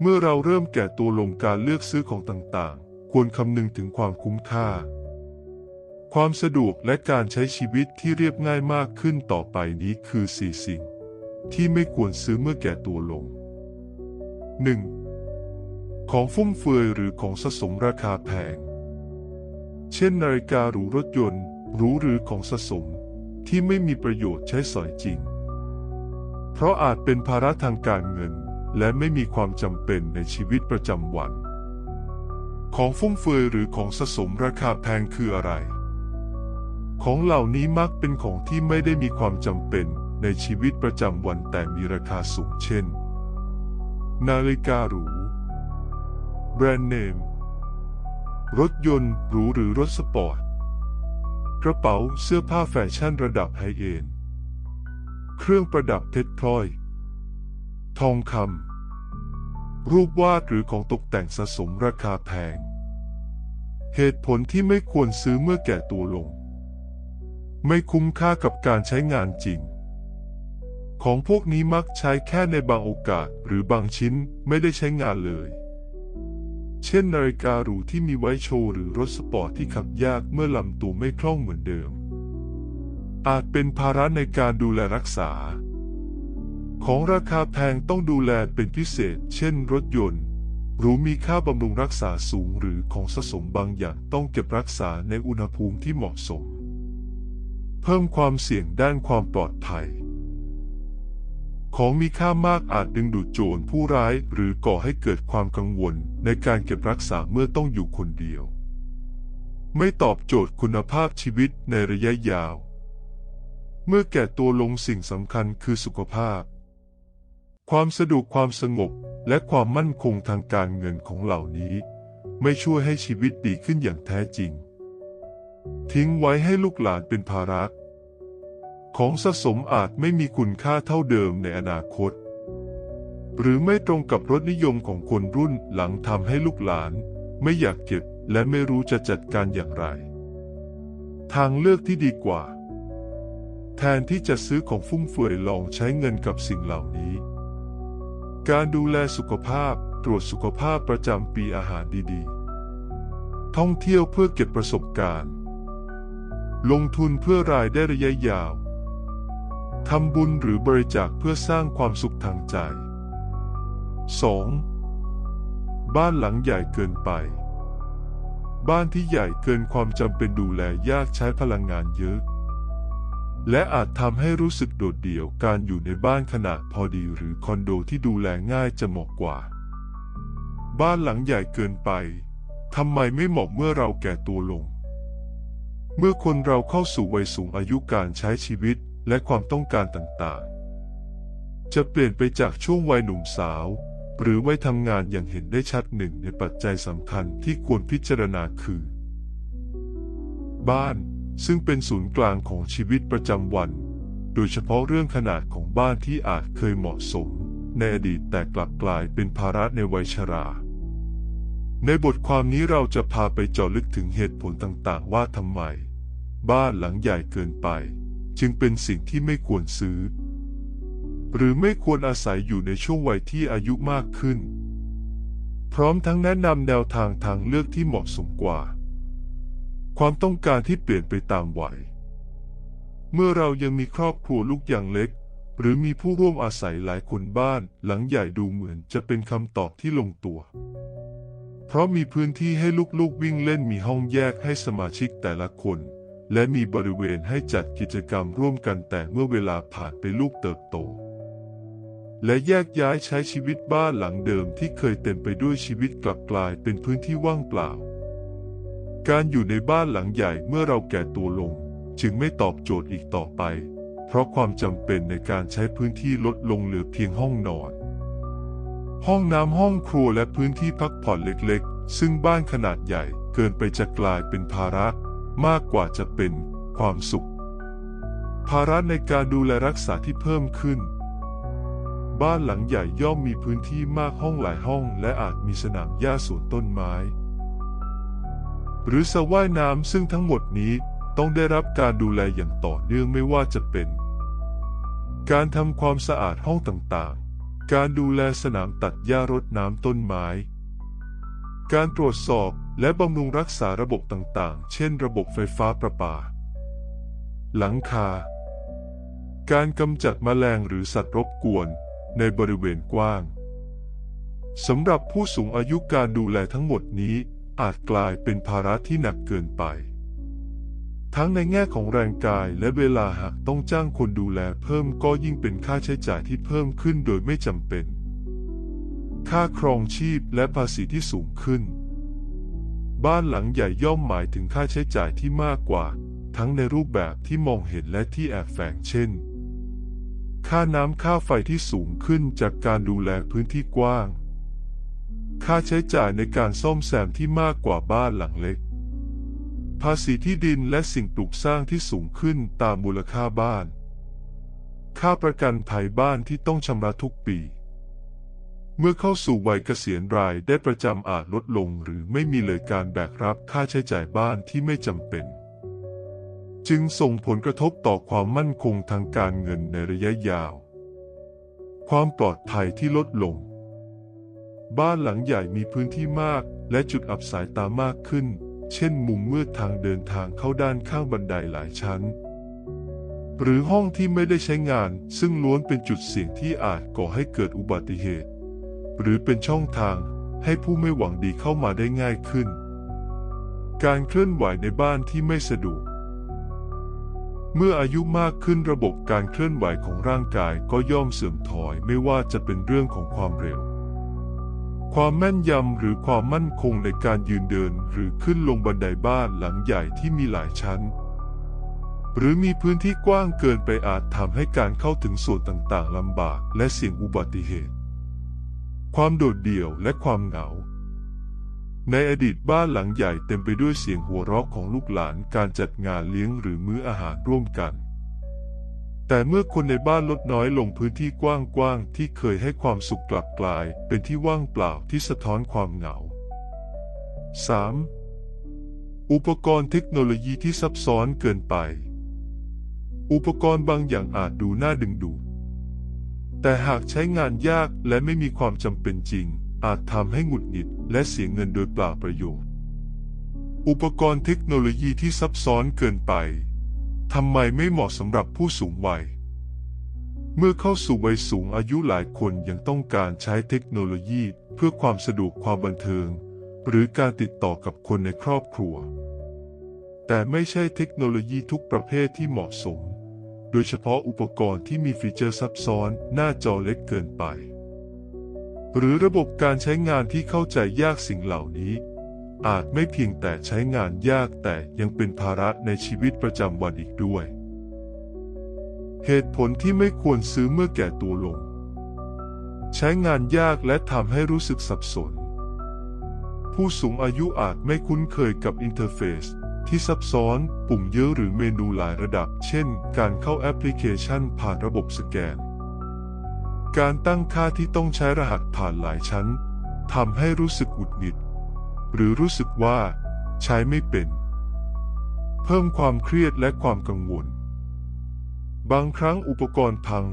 เมื่อเราเริ่มแก่ตัวลงการเลือกซื้อของต่างๆ ควรคำนึงถึงความคุ้มค่า ความสะดวกและการใช้ชีวิตที่เรียบง่ายมากขึ้นต่อไปนี้คือสี่สิ่ง ที่ไม่ควรซื้อเมื่อแก่ตัวลง 1. ของฟุ่มเฟือยหรือของสะสมราคาแพง เช่นนาฬิกาหรูรถยนต์หรูหรือของสะสมที่ไม่มีประโยชน์ใช้สอยจริง เพราะอาจเป็นภาระทางการเงิน และไม่มีความจำเป็นในชีวิตประจำวัน ของฟุ่มเฟือยหรือของสะสมราคาแพงคืออะไร ของเหล่านี้มักเป็นของที่ไม่ได้มีความจำเป็นในชีวิตประจำวันแต่มีราคาสูงเช่น นาฬิกาหรู แบรนด์เนม รถยนต์หรูหรือรถสปอร์ต กระเป๋าเสื้อผ้าแฟชั่นระดับไฮเอนด์ เครื่องประดับเพชรพลอย ทองคำรูปวาดหรือของตกแต่งสะสมราคาแพง เหตุผลที่ไม่ควรซื้อเมื่อแก่ตัวลง ไม่คุ้มค่ากับการใช้งานจริง ของพวกนี้มักใช้แค่ในบางโอกาสหรือบางชิ้นไม่ได้ใช้งานเลย เช่นนาฬิกาหรูที่มีไว้โชว์หรือรถสปอร์ตที่ขับยากเมื่อลำตัวไม่คล่องเหมือนเดิม อาจเป็นภาระในการดูแลรักษา ของราคาแพงต้องดูแลเป็นพิเศษ เช่นรถยนต์ หรูมีค่าบำรุงรักษาสูงหรือของสะสมบางอย่างต้องเก็บรักษาในอุณหภูมิที่เหมาะสม เพิ่มความเสี่ยงด้านความปลอดภัย ของมีค่ามากอาจดึงดูดโจรผู้ร้ายหรือก่อให้เกิดความกังวลในการเก็บรักษาเมื่อต้องอยู่คนเดียว ไม่ตอบโจทย์คุณภาพชีวิตในระยะยาว เมื่อแก่ตัวลงสิ่งสำคัญคือสุขภาพ ความสะดวกความสงบและความมั่นคงทางการเงินของเหล่านี้ ไม่ช่วยให้ชีวิตดีขึ้นอย่างแท้จริง ทิ้งไว้ให้ลูกหลานเป็นภาระ ของสะสมอาจไม่มีคุณค่าเท่าเดิมในอนาคต หรือไม่ตรงกับรสนิยมของคนรุ่นหลังทำให้ลูกหลาน ไม่อยากเก็บและไม่รู้จะจัดการอย่างไร ทางเลือกที่ดีกว่า แทนที่จะซื้อของฟุ่มเฟือยลองใช้เงินกับสิ่งเหล่านี้ การดูแลสุขภาพตรวจสุขภาพประจำปีอาหารดีๆ ท่องเที่ยวเพื่อเก็บประสบการณ์ ลงทุนเพื่อรายได้ระยะยาว ทำบุญหรือบริจาคเพื่อสร้างความสุขทางใจ 2. บ้านหลังใหญ่เกินไป บ้านที่ใหญ่เกินความจำเป็นดูแลยากใช้พลังงานเยอะ และอาจทำให้รู้สึกโดดเดี่ยวการอยู่ในบ้านขนาดพอดีหรือคอนโดที่ดูแลง่ายจะเหมาะกว่า บ้านหลังใหญ่เกินไปทำไมไม่เหมาะเมื่อเราแก่ตัวลง เมื่อคนเราเข้าสู่วัยสูงอายุการใช้ชีวิตและความต้องการต่างๆ จะเปลี่ยนไปจากช่วงวัยหนุ่มสาว หรือวัยทำงานอย่างเห็นได้ชัดหนึ่งในปัจจัยสำคัญที่ควรพิจารณาคือ บ้าน ซึ่งเป็นศูนย์กลางของชีวิตประจำวัน โดยเฉพาะเรื่องขนาดของบ้านที่อาจเคยเหมาะสม ในอดีตแต่กลับกลายเป็นภาระในวัยชรา ในบทความนี้เราจะพาไปเจาะลึกถึงเหตุผลต่างๆ ว่าทำไม บ้านหลังใหญ่เกินไป จึงเป็นสิ่งที่ไม่ควรซื้อ หรือไม่ควรอาศัยอยู่ในช่วงวัยที่อายุมากขึ้น พร้อมทั้งแนะนำแนวทางทางเลือกที่เหมาะสมกว่า ความต้องการที่เปลี่ยนไปตามวัย เมื่อเรายังมีครอบครัวลูกอย่างเล็ก หรือมีผู้ร่วมอาศัยหลายคนบ้านหลังใหญ่ดูเหมือนจะเป็นคำตอบที่ลงตัว เพราะมีพื้นที่ให้ลูกๆวิ่งเล่นมีห้องแยกให้สมาชิกแต่ละคน และมีบริเวณให้จัดกิจกรรมร่วมกันแต่เมื่อเวลาผ่านไปลูกเติบโต และแยกย้ายใช้ชีวิตบ้านหลังเดิมที่เคยเต็มไปด้วยชีวิตกลับกลายเป็นพื้นที่ว่างเปล่า การอยู่ในบ้านหลังใหญ่เมื่อเราแก่ตัวลง จึงไม่ตอบโจทย์อีกต่อไป เพราะความจำเป็นในการใช้พื้นที่ลดลงเหลือเพียงห้องนอน ห้องน้ำห้องครัวและพื้นที่พักผ่อนเล็กๆ ซึ่งบ้านขนาดใหญ่เกินไปจะกลายเป็นภาระ มากกว่าจะเป็นความสุข ภาระในการดูแลรักษาที่เพิ่มขึ้น บ้านหลังใหญ่ย่อมมีพื้นที่มากห้องหลายห้อง และอาจมีสนามหญ้าสวนต้นไม้ หรือสระว่ายน้ำซึ่งทั้งหมดนี้ต้องได้รับการดูแลอย่างต่อเนื่องไม่ว่าจะเป็น การทำความสะอาดห้องต่างๆ การดูแลสนามตัดหญ้ารดน้ำต้นไม้ การตรวจสอบและบำรุงรักษาระบบต่างๆ เช่นระบบไฟฟ้าประปา หลังคา การกำจัดแมลงหรือสัตว์รบกวนในบริเวณกว้างสำหรับผู้สูงอายุการดูแลทั้งหมดนี้ อาจกลายเป็นภาระที่หนักเกินไป ทั้งในแง่ของแรงกายและเวลาหากต้องจ้างคนดูแลเพิ่มก็ยิ่งเป็นค่าใช้จ่ายที่เพิ่มขึ้นโดยไม่จำเป็น ค่าครองชีพและภาษีที่สูงขึ้น บ้านหลังใหญ่ย่อมหมายถึงค่าใช้จ่ายที่มากกว่า ทั้งในรูปแบบที่มองเห็นและที่แอบแฝงเช่น ค่าน้ำค่าไฟที่สูงขึ้นจากการดูแลพื้นที่กว้าง ค่าใช้จ่ายในการซ่อมแซมที่มากกว่าบ้านหลังเล็ก ภาษีที่ดินและสิ่งปลูกสร้างที่สูงขึ้นตามมูลค่าบ้าน ค่าประกันภัยบ้านที่ต้องชำระทุกปี เมื่อเข้าสู่วัยเกษียณรายได้ประจำอาจลดลงหรือไม่มีเลยการแบกรับค่าใช้จ่ายบ้านที่ไม่จำเป็น จึงส่งผลกระทบต่อความมั่นคงทางการเงินในระยะยาว ความปลอดภัยที่ลดลง บ้านหลังใหญ่มีพื้นที่มาก และจุดอับสายตามากขึ้น เช่นมุมมืดทางเดินทางเข้าด้านข้างบันไดหลายชั้น หรือห้องที่ไม่ได้ใช้งาน ซึ่งล้วนเป็นจุดเสี่ยงที่อาจก่อให้เกิดอุบัติเหตุ หรือเป็นช่องทางให้ผู้ไม่หวังดีเข้ามาได้ง่ายขึ้น การเคลื่อนไหวในบ้านที่ไม่สะดวกเมื่ออายุมากขึ้นระบบการเคลื่อนไหวของร่างกายก็ย่อมเสื่อมถอยไม่ว่าจะเป็นเรื่องของความเร็ว ความแม่นยำหรือความมั่นคงในการยืนเดินหรือขึ้นลงบันไดบ้านหลังใหญ่ที่มีหลายชั้น หรือมีพื้นที่กว้างเกินไปอาจทำให้การเข้าถึงส่วนต่างๆลำบากและเสี่ยงอุบัติเหตุ ความโดดเดี่ยวและความเหงา ในอดีตบ้านหลังใหญ่เต็มไปด้วยเสียงหัวเราะของลูกหลานการจัดงานเลี้ยงหรือมื้ออาหารร่วมกัน แต่เมื่อคนในบ้านลดน้อยลงพื้นที่กว้างๆที่เคยให้ความสุขกลับกลาย เป็นที่ว่างเปล่าที่สะท้อนความเหงา 3. อุปกรณ์เทคโนโลยีที่ซับซ้อนเกินไป อุปกรณ์บางอย่างอาจดูน่าดึงดูดแต่หากใช้งานยากและไม่มีความจำเป็นจริง อาจทำให้หงุดหงิดและเสียเงินโดยเปล่าประโยชน์ อุปกรณ์เทคโนโลยีที่ซับซ้อนเกินไป ทำไมไม่เหมาะสำหรับผู้สูงวัย เมื่อเข้าสู่วัยสูงอายุหลายคนยังต้องการใช้เทคโนโลยีเพื่อความสะดวกความบันเทิง หรือการติดต่อกับคนในครอบครัว แต่ไม่ใช่เทคโนโลยีทุกประเภทที่เหมาะสม โดยเฉพาะอุปกรณ์ที่มีฟีเจอร์ซับซ้อนหน้าจอเล็กเกินไป หรือระบบการใช้งานที่เข้าใจยากสิ่งเหล่านี้ อาจไม่เพียงแต่ใช้งานยากแต่ยังเป็นภาระในชีวิตประจำวันอีกด้วย เหตุผลที่ไม่ควรซื้อเมื่อแก่ตัวลง ใช้งานยากและทำให้รู้สึกสับสน ผู้สูงอายุอาจไม่คุ้นเคยกับอินเทอร์เฟซที่ซับซ้อน ปุ่มเยอะหรือเมนูหลายระดับ เช่น การเข้าแอปพลิเคชันผ่านระบบสแกน การตั้งค่าที่ต้องใช้รหัสผ่านหลายชั้นทำให้รู้สึกหงุดหงิด หรือรู้สึกว่าใช้ไม่เป็น เพิ่มความเครียดและความกังวล บางครั้งอุปกรณ์พัง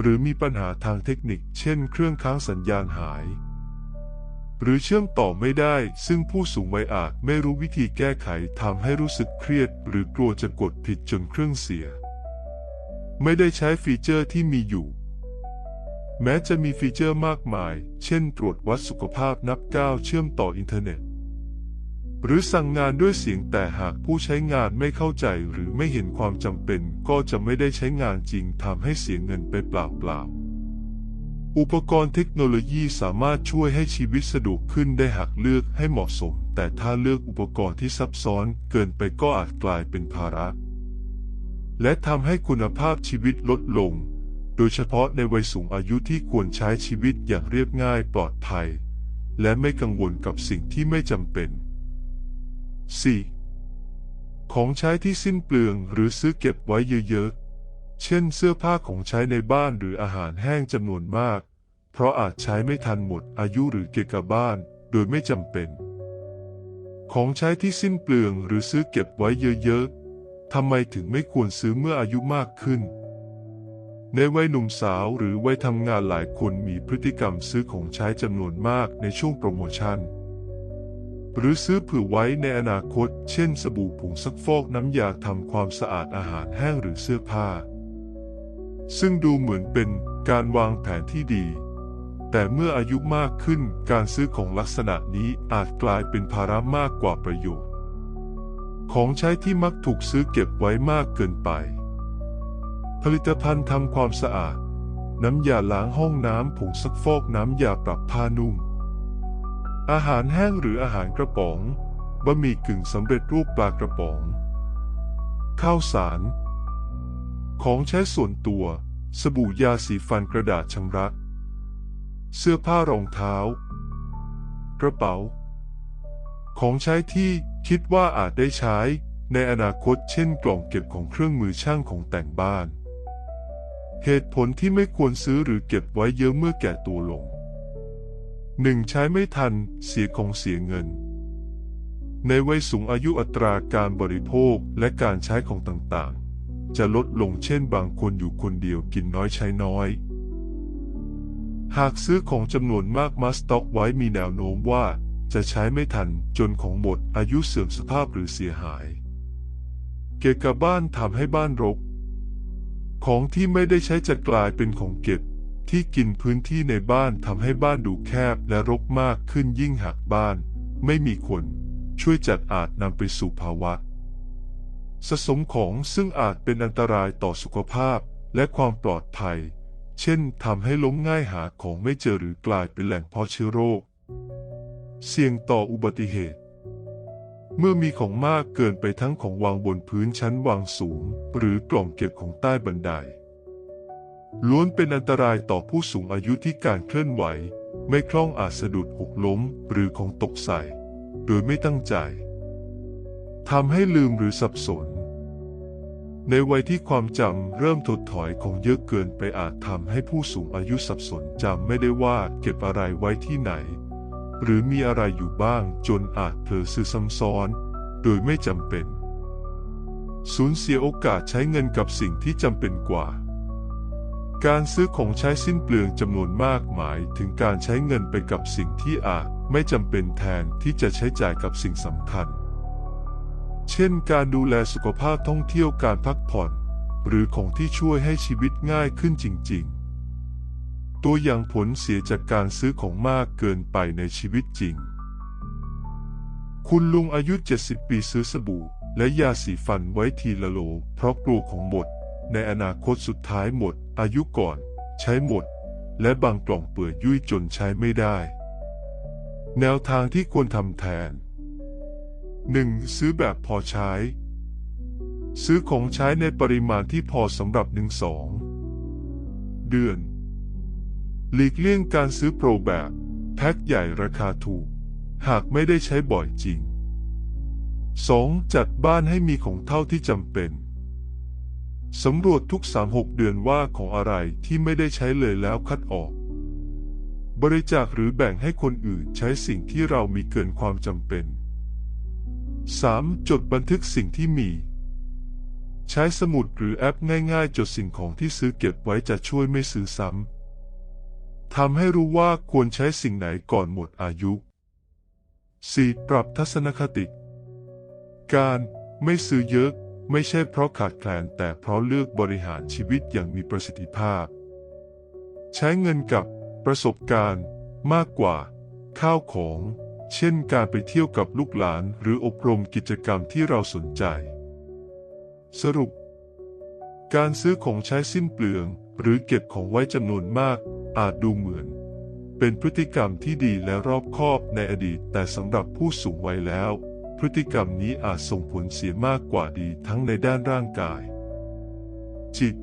หรือมีปัญหาทางเทคนิค เช่น เครื่องค้างสัญญาณหาย หรือเชื่อมต่อไม่ได้ ซึ่งผู้สูงวัยอาจไม่รู้วิธีแก้ไขทำให้รู้สึกเครียด หรือกลัวจะกดผิดจนเครื่องเสีย ไม่ได้ใช้ฟีเจอร์ที่มีอยู่ แม้จะมีฟีเจอร์มากมาย เช่น ตรวจวัดสุขภาพนับก้าวเชื่อมต่ออินเทอร์เน็ต หรือสั่งงานด้วยเสียงแต่หากผู้ใช้งานไม่เข้าใจหรือไม่เห็นความจำเป็นก็จะไม่ได้ใช้งานจริงทำให้เสียเงินไปเปล่าๆ อุปกรณ์เทคโนโลยีสามารถช่วยให้ชีวิตสะดวกขึ้นได้หากเลือกให้เหมาะสม แต่ถ้าเลือกอุปกรณ์ที่ซับซ้อนเกินไปก็อาจกลายเป็นภาระ และทำให้คุณภาพชีวิตลดลง โดยเฉพาะในวัยสูงอายุที่ควรใช้ชีวิตอย่างเรียบง่ายปลอดภัย และไม่กังวลกับสิ่งที่ไม่จำเป็น 4. ของใช้ที่สิ้นเปลืองหรือซื้อเก็บไว้เยอะๆ เช่นเสื้อผ้าของใช้ในบ้านหรืออาหารแห้งจำนวนมาก เพราะอาจใช้ไม่ทันหมดอายุหรือเก็บกับบ้าน โดยไม่จำเป็น ของใช้ที่สิ้นเปลืองหรือซื้อเก็บไว้เยอะๆ ทำไมถึงไม่ควรซื้อเมื่ออายุมากขึ้น ในวัยหนุ่มสาวหรือวัยทำงานหลายคนมีพฤติกรรมซื้อของใช้จำนวนมากในช่วงโปรโมชั่น หรือซื้อเผื่อไว้ในอนาคต เช่น สบู่ผงซักฟอกน้ำยาทำความสะอาดอาหารแห้งหรือเสื้อผ้า ซึ่งดูเหมือนเป็นการวางแผนที่ดี แต่เมื่ออายุมากขึ้นการซื้อของลักษณะนี้อาจกลายเป็นภาระมากกว่าประโยชน์ ของใช้ที่มักถูกซื้อเก็บไว้มากเกินไป ผลิตภัณฑ์ทำความสะอาด น้ำยาล้างห้องน้ำผงซักฟอกน้ำยาปรับผ้านุ่ม อาหารแห้งหรืออาหารกระป๋อง บะหมี่กึ่งสำเร็จรูปปลากระป๋อง ข้าวสาร ของใช้ส่วนตัว สบู่ยาสีฟันกระดาษชำระ เสื้อผ้ารองเท้า กระเป๋า ของใช้ที่คิดว่าอาจได้ใช้ในอนาคตเช่นกล่องเก็บของเครื่องมือช่างของแต่งบ้าน เหตุผลที่ไม่ควรซื้อหรือเก็บไว้เยอะเมื่อแก่ตัวลง 1. ใช้ไม่ทันเสียของเสียเงิน ในวัยสูงอายุอัตราการบริโภคและการใช้ของต่างๆ จะลดลงเช่นบางคนอยู่คนเดียวกินน้อยใช้น้อย หากซื้อของจำนวนมากมาสต็อกไว้มีแนวโน้มว่าจะใช้ไม่ทันจนของหมดอายุเสื่อมสภาพหรือเสียหาย เกะกะบ้านทำให้บ้านรก ของที่ไม่ได้ใช้จะกลายเป็นของเก็บ ที่กินพื้นที่ในบ้านทำให้บ้านดูแคบและรกมากขึ้นยิ่งหากบ้าน ไม่มีคน ช่วยจัดอาจนำไปสู่ภาวะ สะสมของซึ่งอาจเป็นอันตรายต่อสุขภาพและความปลอดภัย เช่นทำให้ล้มง่ายหาของไม่เจอหรือกลายเป็นแหล่งเพาะเชื้อโรค เสี่ยงต่ออุบัติเหตุ เมื่อมีของมากเกินไปทั้งของวางบนพื้นชั้นวางสูง หรือกล่องเก็บของใต้บันได ล้วนเป็นอันตรายต่อผู้สูงอายุที่การเคลื่อนไหว ไม่คล่องอาจสะดุดหกล้มหรือของตกใส่ โดยไม่ตั้งใจทำให้ลืมหรือสับสน ในวัยที่ความจำเริ่มถดถอยของเยอะเกินไปอาจทำให้ผู้สูงอายุสับสนจำไม่ได้ว่าเก็บอะไรไว้ที่ไหน หรือมีอะไรอยู่บ้างจนอาจเผลอซื้อซ้ำซ้อน โดยไม่จำเป็น สูญเสียโอกาสใช้เงินกับสิ่งที่จำเป็นกว่า การซื้อของใช้สิ้นเปลืองจำนวนมากหมายถึงการใช้เงินไปกับสิ่งที่อาจไม่จำเป็นแทนที่จะใช้จ่ายกับสิ่งสำคัญ เช่น การดูแลสุขภาพท่องเที่ยวการพักผ่อน หรือของที่ช่วยให้ชีวิตง่ายขึ้นจริง ๆ ตัวอย่างผลเสียจากการซื้อของมากเกินไปในชีวิตจริง คุณลุงอายุ 70 ปีซื้อสบู่และยาสีฟันไว้ทีละโล เพราะกลัวของหมด ในอนาคตสุดท้ายหมด อายุก่อน ใช้หมด และบางกล่องเปื่อยยุ่ยจนใช้ไม่ได้ แนวทางที่ควรทำแทน 1. ซื้อแบบพอใช้ ซื้อของใช้ในปริมาณที่พอสำหรับ1-2เดือน หลีกเลี่ยงการซื้อโปรแบบ แพ็คใหญ่ราคาถูก หากไม่ได้ใช้บ่อยจริง 2. จัดบ้านให้มีของเท่าที่จำเป็น สำรวจทุก 3-6 เดือนว่าของอะไรที่ไม่ได้ใช้เลยแล้วคัดออก บริจาคหรือแบ่งให้คนอื่นใช้สิ่งที่เรามีเกินความจำเป็น 3. จดบันทึกสิ่งที่มี ใช้สมุดหรือแอปง่ายๆ จดสิ่งของที่ซื้อเก็บไว้จะช่วยไม่ซื้อซ้ำ ทำให้รู้ว่าควรใช้สิ่งไหนก่อนหมดอายุ 4. ปรับทัศนคติ การไม่ซื้อเยอะ ไม่ใช่เพราะขาดแคลนแต่เพราะเลือกบริหารชีวิตอย่างมีประสิทธิภาพ ใช้เงินกับประสบการณ์มากกว่า ข้าวของ เช่นการไปเที่ยวกับลูกหลานหรืออบรมกิจกรรมที่เราสนใจ สรุป การซื้อของใช้สิ้นเปลือง หรือเก็บของไว้จำนวนมาก อาจดูเหมือน เป็นพฤติกรรมที่ดีและรอบคอบในอดีตแต่สำหรับผู้สูงวัยแล้ว พฤติกรรมนี้อาจส่งผลเสียมากกว่าดีทั้งในด้านร่างกาย จิต